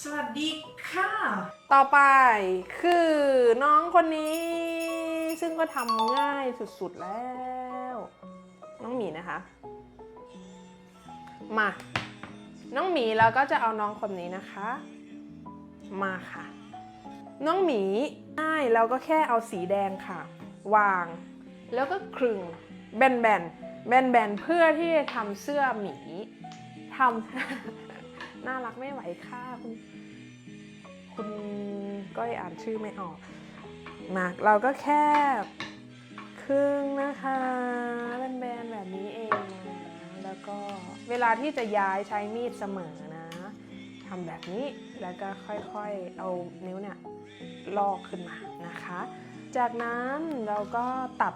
สวัสดีค่ะ ต่อไปคือน้องคนนี้ ซึ่งก็ทำง่ายสุดๆแล้ว น้องหมีนะคะ มา น้องหมีเราก็จะเอาน้องคนนี้นะคะ มาค่ะ น้องหมีง่ายเราก็แค่เอาสีแดงค่ะ วาง แล้วก็คลึงแบนแบนแบนแบนๆเพื่อที่จะทำเสื้อหมีทำ น่ารักไม่ไหวค่ะคุณคุณก้อยอ่านชื่อไม่ออกมาเราก็แค่ครึ่งนะคะแบนๆแบบนี้เองนะแล้วก็เวลาที่จะย้ายใช้มีดเสมอนะทำแบบนี้แล้วก็ค่อยๆเอานิ้วเนี่ยลอกขึ้นมานะคะ จากนั้นเราก็ตัด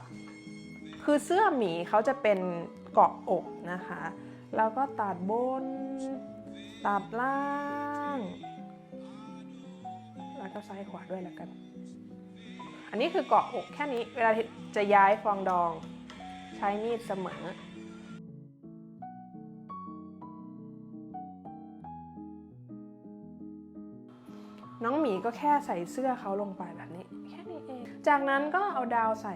คือเสื้อหมีเขาจะเป็นเกาะอกนะคะ แล้วก็ตัดบน ตัดล่าง แล้วก็ซ้ายขวาด้วยแล้วกัน อันนี้คือเกาะอกแค่นี้ เวลาจะย้ายฟองดอง ใช้มีดเสมอน้องหมีก็แค่ใส่เสื้อเขาลงไปแบบนี้ แค่นี้เอง จากนั้นก็เอาดาวใส่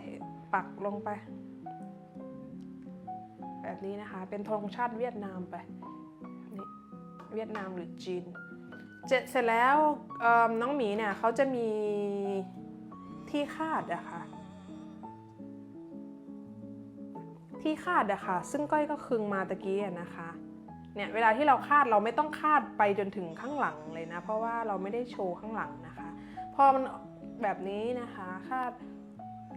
ปักลงไป แบบนี้นะคะ เป็นธงชาติเวียดนามไป เวียดนามหรือจีนเสร็จเสร็จแล้วน้องหมีเนี่ยเขาจะมีที่คาดอะค่ะที่คาดอะค่ะซึ่งก้อยก็คึงมาตะกี้นะคะเนี่ยเวลาที่เราคาดเราไม่ต้องคาดไปจนถึงข้างหลังเลยนะ เพราะว่าเราไม่ได้โชว์ข้างหลังนะคะ พอมันแบบนี้นะคะคาด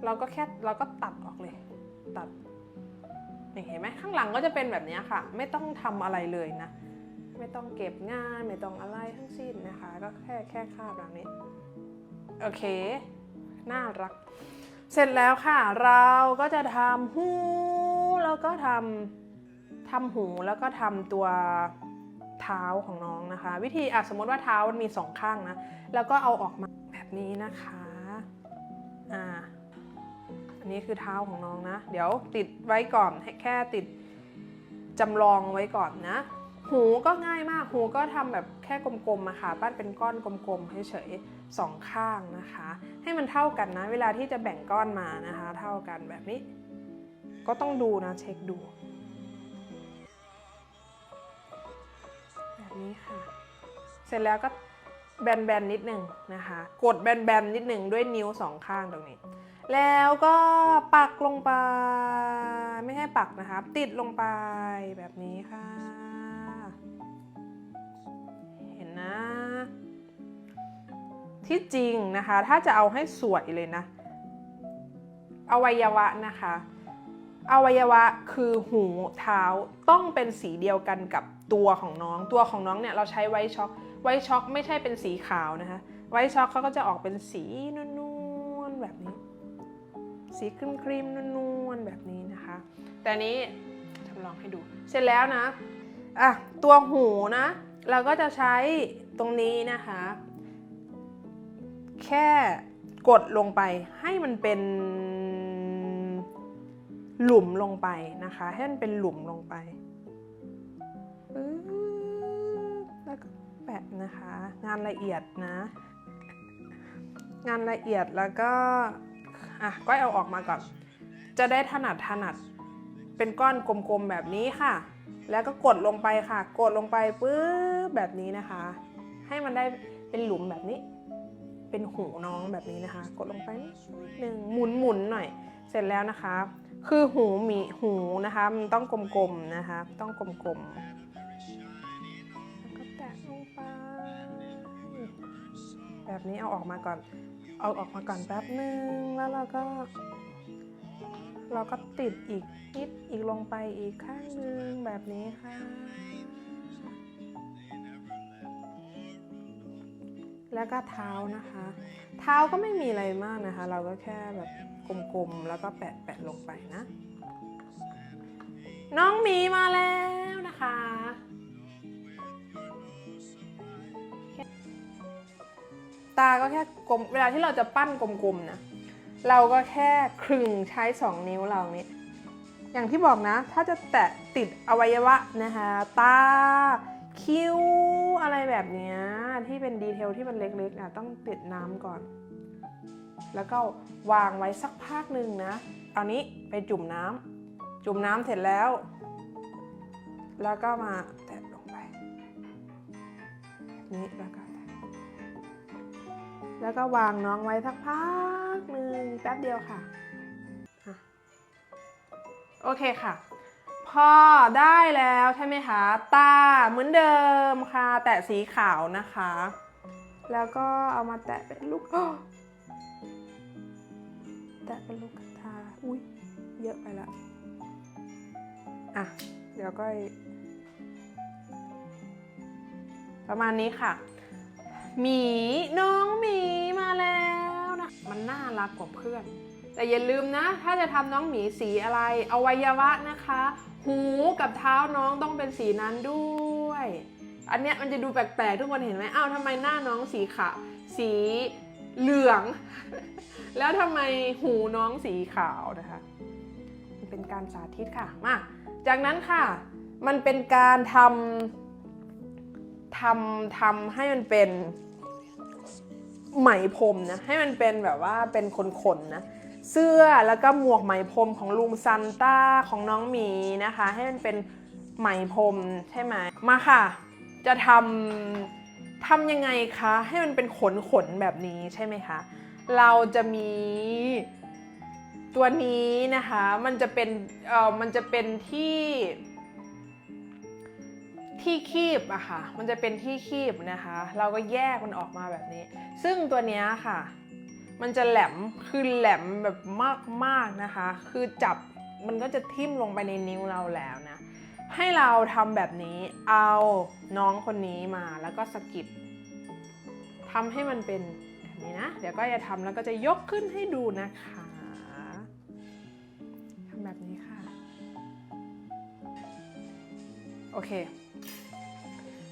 เราก็แค่เราก็ตัดออกเลย ตัดเห็นไหมข้างหลังก็จะเป็นแบบนี้ค่ะ ไม่ต้องทำอะไรเลยนะ ไม่ต้องเก็บงานไม่ต้องอะไรทั้งสิ้นนะคะ ก็แค่แค่คาดแบบนี้ โอเค น่ารัก เสร็จแล้วค่ะ เราก็จะทำหูแล้วก็ทำทำหูแล้วก็ทำตัวเท้าของน้องนะคะ วิธีอะสมมติว่าเท้ามันมีสองข้างนะ แล้วก็เอาออกมาแบบนี้นะคะอ่าอันนี้คือเท้าของน้องนะ เดี๋ยวติดไว้ก่อนให้แค่ติดจำลองไว้ก่อนนะ หูก็ง่ายมากหูก็ทำแบบแค่กลมๆอะค่ะปั้นเป็นก้อนกลมๆเฉยๆสองข้างนะคะ ให้มันเท่ากันนะ เวลาที่จะแบ่งก้อนมานะคะ เท่ากันแบบนี้ ก็ต้องดูนะเช็คดู แบบนี้ค่ะ เสร็จแล้วก็แบนๆนิดหนึ่งนะคะ กดแบนๆนิดหนึ่งด้วยนิ้วสองข้างตรงนี้ แล้วก็ปักลงไป ไม่ให้ปักนะคะ ติดลงไปแบบนี้ค่ะ นะ ที่จริงนะคะ ถ้าจะเอาให้สวยเลยนะ อวัยวะนะคะ อวัยวะคือหูเท้าต้องเป็นสีเดียวกันกับตัวของน้อง ตัวของน้องเนี่ยเราใช้ไวช็อกไวช็อกไม่ใช่เป็นสีขาวนะคะ ไวช็อกเขาก็จะออกเป็นสีนวลๆแบบนี้ สีครีมครีมๆนวลๆแบบนี้นะคะ แต่นนี้ทำลองให้ดู เสร็จแล้วนะอะตัวหูนะ เราก็จะใช้ตรงนี้นะคะ แค่กดลงไปให้มันเป็นหลุมลงไปนะคะ ให้มันเป็นหลุมลงไปแล้วก็แปะนะคะ งานละเอียดนะ งานละเอียดแล้วก็อะก้อยเอาออกมาก่อน จะได้ถนัดถนัด เป็นก้อนกลมๆแบบนี้ค่ะ แล้วก็กดลงไปค่ะ กดลงไปปึ๊บ แบบนี้นะคะ ให้มันได้เป็นหลุมแบบนี้ เป็นหูน้องแบบนี้นะคะ กดลงไปหนึ่งหมุนหมุนหน่อย เสร็จแล้วนะคะ คือหูมีหูนะคะมันต้องกลมๆนะคะ ต้องกลมๆแล้วก็แตะลงไปแบบนี้เอาออกมาก่อน เอาออกมาก่อนแป๊บนึงแล้วเราก็เราก็ติดอีกนิดอีกลงไปอีกข้างนึงแบบนี้ค่ะ แล้วก็เท้านะคะ เท้าก็ไม่มีอะไรมากนะคะ เราก็แค่แบบกลมๆ แล้วก็แปะแปะๆลงไปนะ น้องหมีมาแล้วนะคะ ตาก็แค่กลม เวลาที่เราจะปั้นกลมๆนะ เราก็แค่คลึงใช้2นิ้วเรานี้อย่างที่บอกนะ ถ้าจะแตะติดอวัยวะนะคะ ตา คิ้วอะไรแบบนี้ที่เป็นดีเทลที่มันเล็กๆอะต้องติดน้ำก่อน แล้วก็วางไว้สักพักหนึ่งนะ เอานี้ไปจุ่มน้ำจุ่มน้ำเสร็จแล้ว แล้วก็มาแตะลงไปนี้แล้วก็แแล้วก็วางน้องไว้สักพักหนึ่งแป๊บเดียวค่ะ โอเคค่ะ พอได้แล้วใช่ไหมคะ ตาเหมือนเดิมค่ะ แตะสีขาวนะคะ แล้วก็เอามาแตะเป็นลูกแตะเป็นลูกตาอุ้ยเยอะไปละอะ เดี๋ยวก็ประมาณนี้ค่ะ หมีน้องหมีมาแล้วนะ มันน่ารักกว่าเพื่อน แต่อย่าลืมนะ ถ้าจะทำน้องหมีสีอะไรอวัยวะนะคะ หูกับเท้าน้องต้องเป็นสีนั้นด้วย อันเนี้ยมันจะดูแปลกๆทุกคนเห็นไหมอ้าวทำไมหน้าน้องสีขาวสีเหลือง แล้วทำไมหูน้องสีขาวนะคะมันเป็นการสาธิตค่ะมาจากนั้นค่ะ มันเป็นการทำทำทำให้มันเป็นไหมพรมนะให้มันเป็นแบบว่าเป็นขนๆนะ เสื้อแล้วก็หมวกไหมพรมของลุงซันต้าของน้องหมีนะคะ ให้มันเป็นไหมพรมใช่ไหมมาค่ะ จะทำทำยังไงคะให้มันเป็นขนขนแบบนี้ใช่ไหมคะ เราจะมีตัวนี้นะคะมันจะเป็นเอ่อมันจะเป็นที่ที่คีบอะค่ะ มันจะเป็นที่คีบนะคะ เราก็แยกมันออกมาแบบนี้ ซึ่งตัวนี้ค่ะ มันจะแหลมคือแหลมแบบมากๆนะคะ คือจับมันก็จะทิ่มลงไปในนิ้วเราแล้วนะ ให้เราทำแบบนี้เอาน้องคนนี้มาแล้วก็สกิดทำให้มันเป็นแบบนี้นะ เดี๋ยวก็จะทำแล้วก็จะยกขึ้นให้ดูนะคะทำแบบนี้ค่ะ โอเค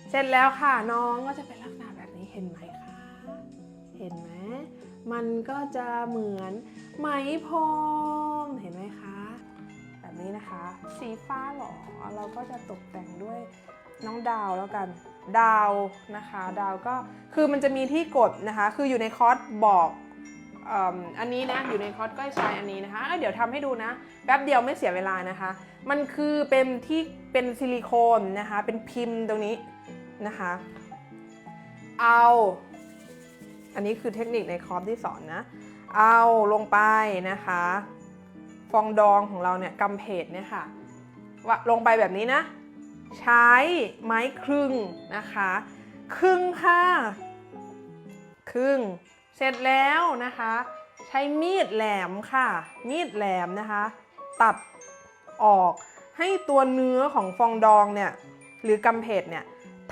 เสร็จแล้วค่ะน้องก็จะเป็นลักษณะแบบนี้เห็นไหมคะ เห็นไหม มันก็จะเหมือนไหมพรมเห็นไหมคะ แบบนี้นะคะ สีฟ้าหรอ เราก็จะตกแต่งด้วยน้องดาวแล้วกัน ดาวนะคะ ดาวก็คือมันจะมีที่กดนะคะ คืออยู่ในคอร์สบอกอ,อันนี้นะอยู่ในคอร์สก้อยชายอันนี้นะคะเเดี๋ยวทำให้ดูนะแป๊บเดียวไม่เสียเวลานะคะ มันคือเป็นที่เป็นซิลิโคนนะคะ เป็นพิมพ์ตรงนี้นะคะ เอา อันนี้คือเทคนิคในคอร์สที่สอนนะ เอาลงไปนะคะ ฟองดองของเราเนี่ยกำเพดเนี่ยค่ะวลงไปแบบนี้นะ ใช้ไม้ครึ่งนะคะ ครึ่งค่ะครึ่งเสร็จแล้วนะคะ ใช้มีดแหลมค่ะ มีดแหลมนะคะ ตัดออกให้ตัวเนื้อของฟองดองเนี่ยหรือกำเพดเนี่ย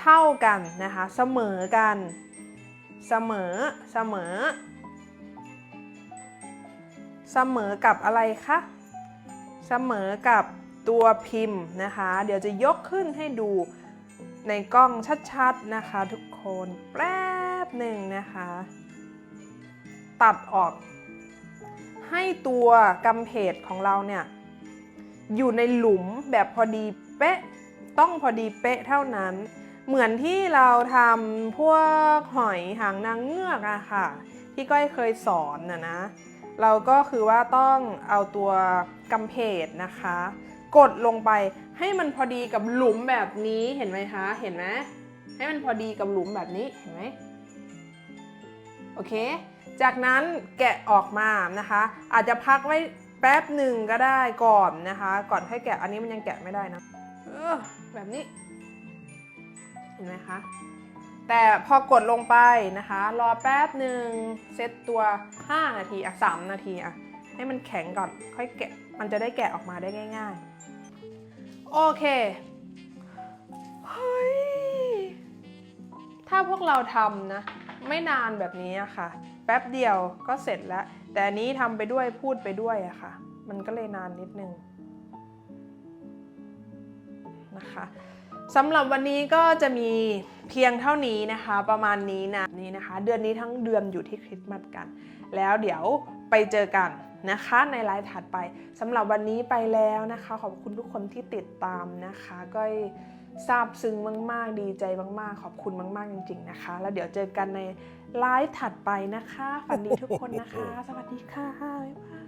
เท่ากันนะคะ เสมอกัน เสมอ เสมอ เสมอกับอะไรคะ เสมอกับตัวพิมพ์นะคะ เดี๋ยวจะยกขึ้นให้ดูในกล้องชัดๆนะคะ ทุกคนแป๊บหนึ่งนะคะ ตัดออก ให้ตัวกำเพดของเราเนี่ย อยู่ในหลุมแบบพอดีเป๊ะ ต้องพอดีเป๊ะเท่านั้น เหมือนที่เราทำพวกหอยหางนางเงือกอะค่ะ ที่ก้อยเคยสอนนะนะ เราก็คือว่าต้องเอาตัวกำเพดนะคะ กดลงไปให้มันพอดีกับหลุมแบบนี้เห็นไหมคะ เห็นไหมให้มันพอดีกับหลุมแบบนี้เห็นไหมโอเค จากนั้นแกะออกมานะคะ อาจจะพักไว้แป๊บหนึ่งก็ได้ก่อนนะคะ ก่อนให้แกะอันนี้มันยังแกะไม่ได้นะออแบบนี้ เห็นไหมคะแต่พอกดลงไปนะคะ รอแป๊บหนึ่งเซตตัว 5 นาทีอะ3นาทีอะให้มันแข็งก่อนค่อยแกะมันจะได้แกะออกมาได้ง่าย ๆ โอเคเฮ้ยถ้าพวกเราทำนะ ไม่นานแบบนี้อะค่ะ แป๊บเดียวก็เสร็จแล้ว แต่อันนี้ทำไปด้วยพูดไปด้วยอะค่ะ มันก็เลยนานนิดนึงนะคะ สำหรับวันนี้ก็จะมีเพียงเท่านี้นะคะ ประมาณนี้นะนี่นะคะ เดือนนี้ทั้งเดือนอยู่ที่คริสต์มาสกัน แล้วเดี๋ยวไปเจอกันนะคะในไลฟ์ถัดไปสำหรับวันนี้ไปแล้วนะคะ ขอบคุณทุกคนที่ติดตามนะคะก้อยซาบซึ้งมาก ๆ ดีใจมาก ๆ ขอบคุณมาก ๆ จริง ๆ นะคะ แล้วเดี๋ยวเจอกันในไลฟ์ถัดไปนะคะ ฝันดีทุกคนนะคะ สวัสดีค่ะบ๊ายบาย